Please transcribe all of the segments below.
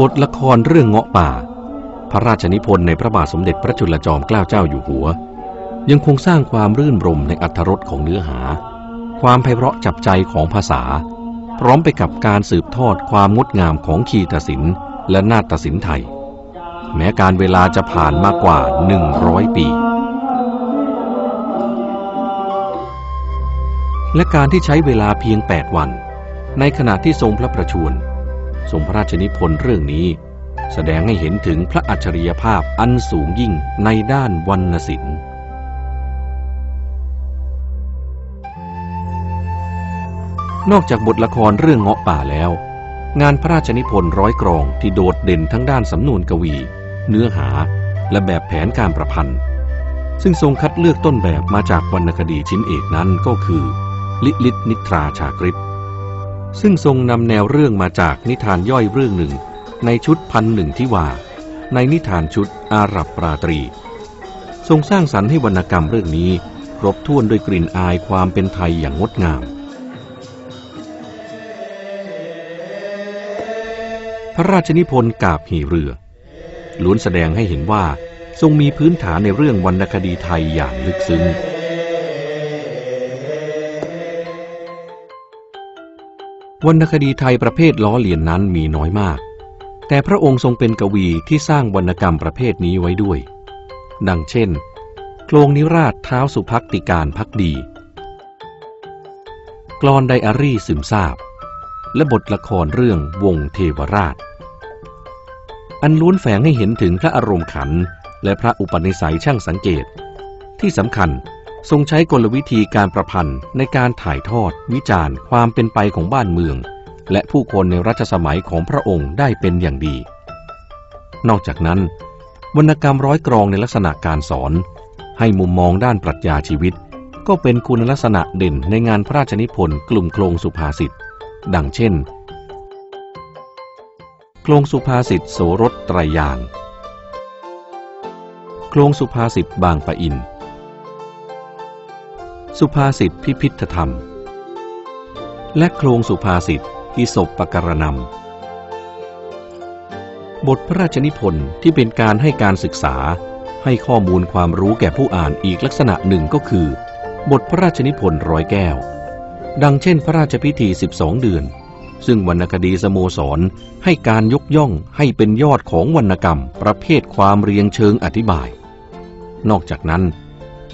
บทละครเรื่องเงาะป่า พระราชนิพนธ์ในพระบาทสมเด็จพระจุลจอมเกล้าเจ้าอยู่หัว ยังคงสร้างความรื่นรมในอัธรสของเนื้อหา ความไพเราะจับใจของภาษา พร้อมไปกับการสืบทอดความงดงามของคีตศิลป์และนาฏศิลป์ไทย แม้การเวลาจะผ่านมากกว่า 100 ปี และการที่ใช้เวลาเพียง 8 วัน ในขณะที่ทรงพระประชวร ทรงพระราชนิพนธ์เรื่องนี้ แสดงให้เห็นถึงพระอัจฉริยภาพอันสูงยิ่งในด้านวรรณศิลป์นอกจากบทละครเรื่องเงาะป่าแล้ว งานพระราชนิพนธ์ร้อยกรองที่โดดเด่นทั้งด้านสำนวนกวี เนื้อหาและแบบแผนการประพันธ์ ซึ่งทรงคัดเลือกต้นแบบมาจากวรรณคดีชิ้นเอกนั้นก็คือ ลิลิตนิทราชากฤต ซึ่งทรงนำแนวเรื่องมาจากนิทานย่อยเรื่องหนึ่ง ในชุดพันหนึ่งที่ว่า ในนิทานชุดอาหรับปราตรี ทรงสร้างสรรค์ให้วรรณกรรมเรื่องนี้ ครบถ้วนด้วยกลิ่นอายความเป็นไทยอย่างงดงาม พระราชนิพนธ์กาบหีเรือ ล้วนแสดงให้เห็นว่าทรงมีพื้นฐานในเรื่องวรรณคดีไทยอย่างลึกซึ้ง วรรณคดีไทยประเภทล้อเลียนนั้นมีน้อยมาก แต่พระองค์ทรงเป็นกวีที่สร้างวรรณกรรมประเภทนี้ไว้ด้วย ดังเช่น โครงนิราชเท้าสุพักติการพักดีกลอนไดอารี่ซึมซาบ และบทละครเรื่องวงเทวราช อันล้วนแฝงให้เห็นถึงพระอารมณ์ขันและพระอุปนิสัยช่างสังเกต ที่สำคัญ ทรงใช้กลวิธีการประพันธ์ในการถ่ายทอด วิจารณ์ ความเป็นไปของบ้านเมือง และผู้คนในรัชสมัยของพระองค์ได้เป็นอย่างดี นอกจากนั้น วรรณกรรมร้อยกรองในลักษณะการสอน ให้มุมมองด้านปรัชญาชีวิต ก็เป็นคุณลักษณะเด่นในงานพระราชนิพนธ์กลุ่มโครงสุภาษิตดังเช่น โครงสุภาษิตโสรสไตรยาง โครงสุภาษิตบางปะอิน สุภาษิตพิพิธธรรม และโครงสุภาษิตอิศบปกรณำบทพระราชนิพนธ์ที่เป็นการให้การศึกษา ให้ข้อมูลความรู้แก่ผู้อ่านอีกลักษณะหนึ่งก็คือ บทพระราชนิพนธ์ร้อยแก้ว ดังเช่นพระราชพิธี 12 เดือน ซึ่งวรรณคดีสโมสรให้การยกย่องให้เป็นยอดของวรรณกรรม ประเภทความเรียงเชิงอธิบาย นอกจากนั้น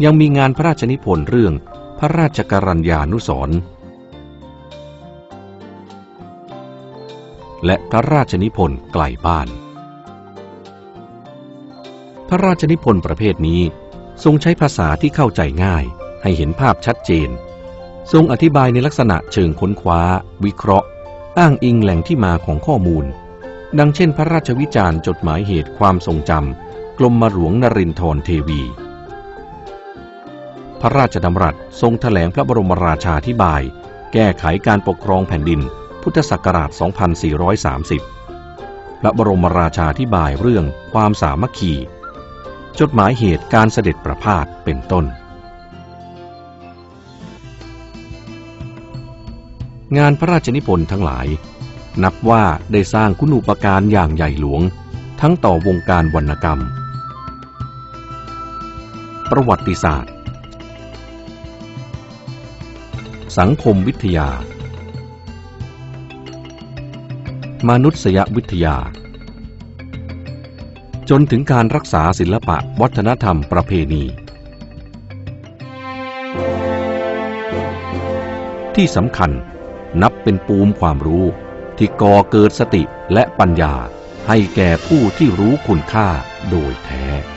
ยังมีงานพระราชนิพนธ์เรื่องพระราชกรัญญานุสรณ์และพระราชนิพนธ์ไกลบ้าน พระราชนิพนธ์ประเภทนี้ทรงใช้ภาษาที่เข้าใจง่ายให้เห็นภาพชัดเจน ทรงอธิบายในลักษณะเชิงค้นคว้า วิเคราะห์ อ้างอิงแหล่งที่มาของข้อมูล ดังเช่น พระราชวิจารณ์จดหมายเหตุความทรงจำกรมหลวงนรินทรเทวี พระราชดำรัสทรงถแถลงพระบรมราชาธิบาย แก้ไขการปกครองแผ่นดิน พุทธศักราช 2430 พระบรมราชาธิบายเรื่องความสามัคคี จดหมายเหตุการเสด็จประพาสเป็นต้น งานพระราชนิพนธ์ทั้งหลาย นับว่าได้สร้างคุณูปการอย่างใหญ่หลวง ทั้งต่อวงการวรรณกรรม ประวัติศาสตร์ สังคมวิทยา มนุษยวิทยา จนถึงการรักษาศิลปะวัฒนธรรมประเพณี ที่สำคัญนับเป็นปูมความรู้ที่ก่อเกิดสติและปัญญาให้แก่ผู้ที่รู้คุณค่าโดยแท้